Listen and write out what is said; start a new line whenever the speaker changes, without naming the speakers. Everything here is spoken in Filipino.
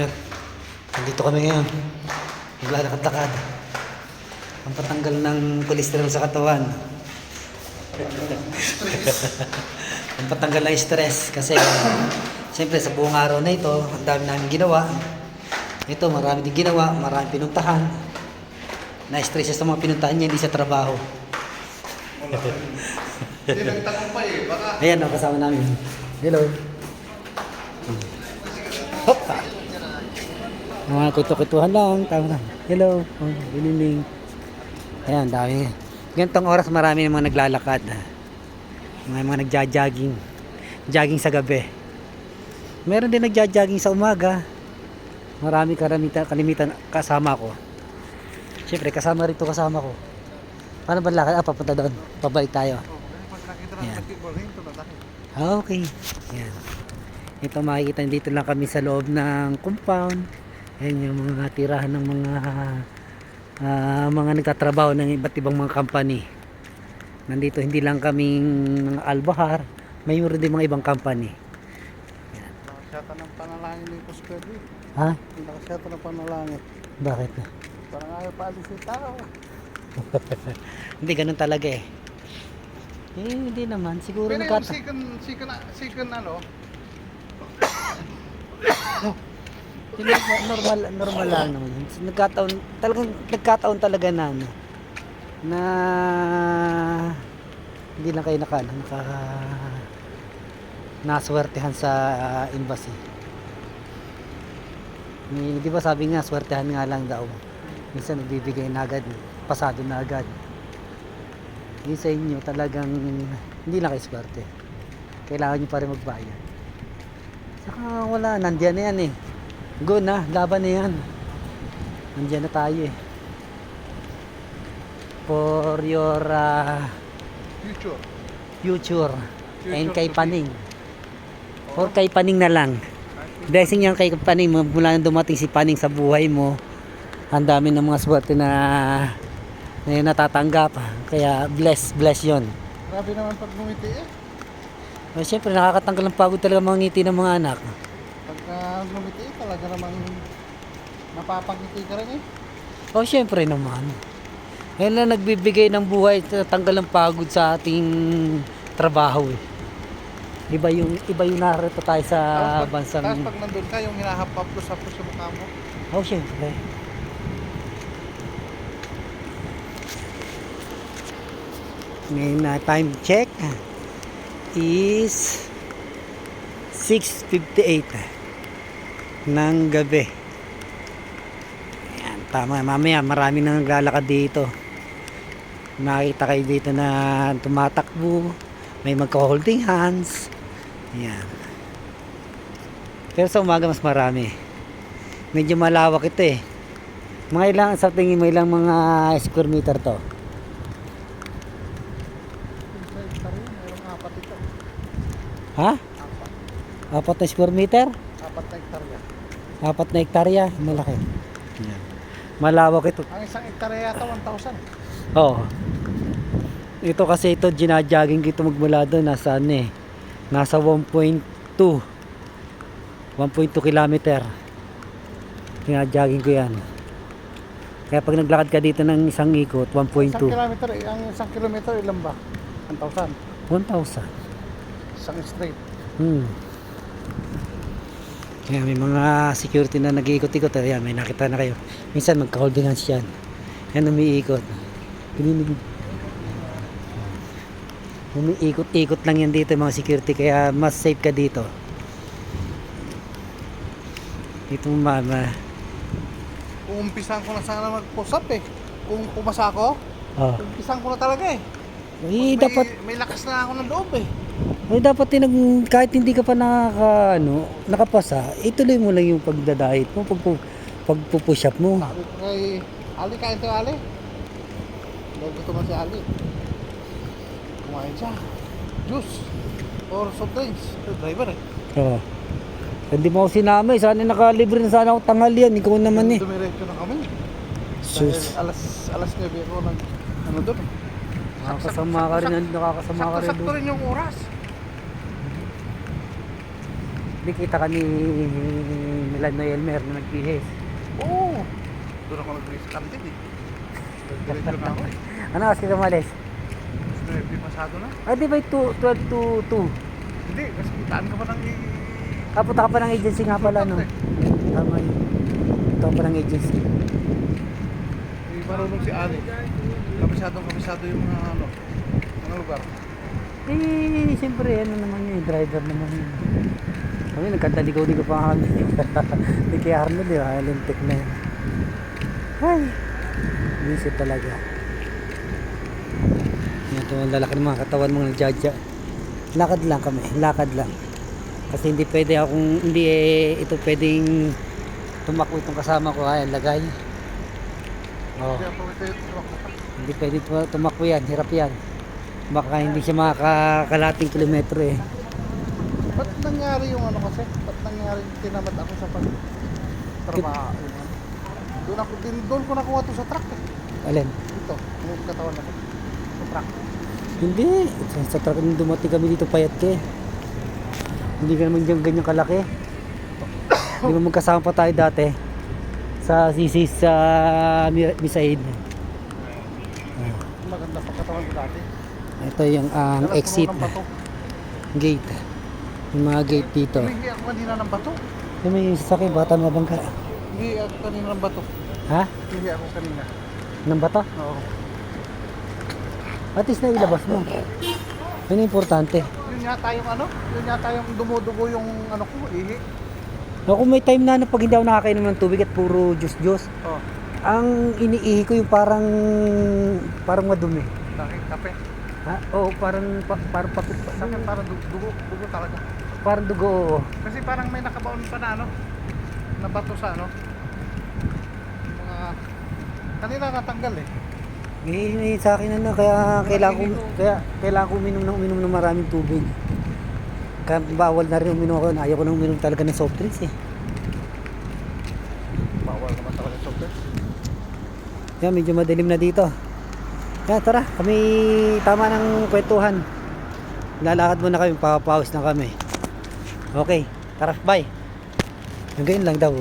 Yan. Nandito kami ngayon. Naglalakad-lakad. Ang patanggal ng kolesterol sa katawan. ang patanggal ng stress. Kasi, siyempre sa buong araw na ito, ang dami namin ginawa. Ito, marami din ginawa, marami pinuntahan. Na-stress sa mga pinuntahan niya, hindi sa trabaho.
Hindi nagtagumpay eh. Baka
Ayan, kasama namin. Hello. Hoppa. Mga kuto-kutuhan lang. Tama. Hello. Oh, evening. Ayan, dami. Ganitong oras marami ng mga naglalakad. Mga mga nagja-jogging. Jogging sa gabi. Meron din nagja-jogging sa umaga. Marami karamitan, kalimitan kasama ko. Siyempre, kasama rito kasama ko. Paano ba lakad? Ah, papunta doon. Pabalik tayo.
pag nakita ng
Yan.
basketball, ito na tayo.
Ah, Okay. Yan. Ito makikita dito lang kami sa loob ng compound. Yan yung mga tirahan ng mga ah, mga nagtatrabaho ng iba't ibang mga company. Nandito hindi lang kaming Albahar, may rin din mga ibang company.
Nakasyata ng panalangin ni Kuskadi.
Ha?
Nakasyata ng panalangin.
Bakit?
Parang ayaw pa alis yung tao.
Hindi ganun talaga eh. Eh, hindi naman. Siguro
Pero yung
nagkata...
second, second, second ano,
normal normal lang naman. Nagkataon talagang nagkataon talaga na ano, na hindi lang kayo naka ano, naka naswertehan sa ah, embassy. Ni, di ba sabi nga swertehan nga lang daw. Minsan nagbibigay na agad, pasado na agad. Yung sa inyo talagang hindi lang kayo swerte. Kailangan nyo pa rin magbayad. Saka wala, nandiyan na yan eh. Go na, laban na yan. Nandiyan na tayo eh. For your ah,
future.
future.
Future
And kay. Paning. For kay Paning na lang. Blessing yan kay Paning. Mula nang dumating si Paning sa buhay mo, ang dami ng mga swerte na, na natatanggap. Kaya bless, bless yon.
Grabe naman pag ngumiti eh.
Oh, Siyempre, nakakatanggal ng pagod talaga mga ngiti ng mga anak.
Pagka ngumiti eh, talaga namang napapangiti ka rin eh.
Oh, syempre naman. Yan lang nagbibigay ng buhay, tanggal ng pagod sa ating trabaho eh. Iba yung iba yung narito tayo sa
Tapos pag,
bansang
tapos pag nandun ka, yung hinahapap-hapos sa mukha mo.
Oh, syempre. Ngayon na time check is 6.58 ng gabi. Ayan, tama. Mamaya marami nang naglalakad dito. Makita kayo dito na tumatakbo. May magka-holding hands. Ayan. Pero sa umaga mas marami medyo malawak ito eh. Mga ilang, sa tingin mo ilang mga square meter to? Ha?
Apat
na square meter?
Apat na hektar yan.
Apat na hektarya? Malaki. Yan. Malawak ito.
Ang isang hektar yata 1,000.
Oo. Ito kasi ito, ginajaging ito magmula doon. Nasa ano eh? Nasa 1.2. 1.2 kilometer. Ginajaging ko yan. Kaya pag naglakad ka dito ng isang ikot, 1.2.
Isang kilometer, ang isang kilometer ilan ba? 1,000.
1,000.
Isang straight.
Hmm. Kaya may mga security na nag-iikot-ikot. Ayan, may nakita na kayo. Minsan magka-holding hands yan. Yan, umiikot. Gininig. Umiikot-ikot lang yan dito mga security. Kaya mas safe ka dito. Dito mama.
Uumpisan ko na sana mag-push up eh. Kung pumasa ako,
Oh.
umpisan ko na talaga eh.
Eh,
may,
dapat,
may lakas na ako ng loob eh.
Eh, dapat tinag, kahit hindi ka pa nakaka, ano, nakapasa, ituloy mo lang yung pagdadahit mo, pag, pagpupush up mo.
Kay Ali, kain tayo Ali. Dahil gusto man si Ali. Kumain siya. Juice. Or soft drinks. Ito, driver eh.
Oo. Hindi mo ako sinama eh. Sana nakalibre na sana ako tanghal yan. Ikaw naman eh.
Dumiretso na kami.
Sus.
Dahil alas, alas 9 ako nag, ano doon eh.
Nakakasama ka rin. Nakakasama ka rin
Sakto-sakto
doon.
rin yung oras.
Hindi kita ka ni Milan Noelmer na nagpihis.
Oo. Doon ako nag-race kantin eh. Diretso na ako eh.
Ano kasi ka umalis?
Gusto na yung pasado na.
Ah, di ba yung 2, 12 to 2?
Hindi, kasi kitaan ka pa ng.
Kapunta ka pa ng agency nga pala, no? Tama yun. Ito pa ng agency.
May marunong si Ali. Kapisadong kapisado yung mga ano, mga lugar.
Eh, siyempre, ano naman yun, driver naman yun. Kami, nagkantaligaw-ligaw pa kami. Hindi kay Arnold, di ba? Lintik na yun. Ay, busy talaga. Ito, ang lalaki ng mga katawan mga nagjaja. Lakad lang kami, lakad lang. Kasi hindi pwede akong, hindi eh, ito pwedeng tumakbo itong kasama ko, ay, lagay. Oh. Hindi pwede tu- tumakbo yan, hirap yan. Baka hindi siya makakalating kilometro eh.
Ba't nangyari yung ano kasi? Ba't nangyari tinamad ako sa pag trabaho? Doon ako din doon ko nakuha to sa truck eh.
Alin?
Ito, yung katawan ako. Sa truck.
Hindi. Sa, sa truck nung dumating kami dito payat ka eh. Hindi ka naman dyan ganyan kalaki. Di ba magkasama pa tayo dati? Sa sisi sa Mi- Misaid.
Maganda pa katawan ko dati.
Ito yung ang
Dalas
exit gate. Yung mga gate dito.
Hindi ako kanina ng bato.
Yung may sasakyan, bata mabangka.
Hindi ako kanina ng bato.
Ha?
Hindi ako kanina.
Nang bata?
Oo.
At least na ilabas mo. Yun ang importante.
Yun yata yung ano? Yun yata yung dumudugo yung ano ko, ihi.
Ako may time na ano, pag hindi ako nakakainom ng tubig at puro juice-juice,
Oh,
ang iniihi ko yung parang parang madumi.
laki, kape.
Ha? Oo, parang pa, parang pa,
Sa akin parang du- dugo, dugo talaga.
parang dugo. oo.
Kasi parang may nakabaon pa na ano, na bato sa ano. Mga, kanina natanggal eh.
Eh, eh, sa akin ano, kaya kailangan ko, kaya kailangan ko uminom ng uminom ng maraming tubig. Kaya bawal na rin uminom ako. Ayaw ko nang uminom talaga ng soft drinks eh.
Bawal naman talaga yung software.
Yan, medyo madilim na dito. Yan, tara, kami tama ng kwentuhan. Lalakad muna kami, papapawis na kami. Okay, tara, bye. Hanggang lang daw.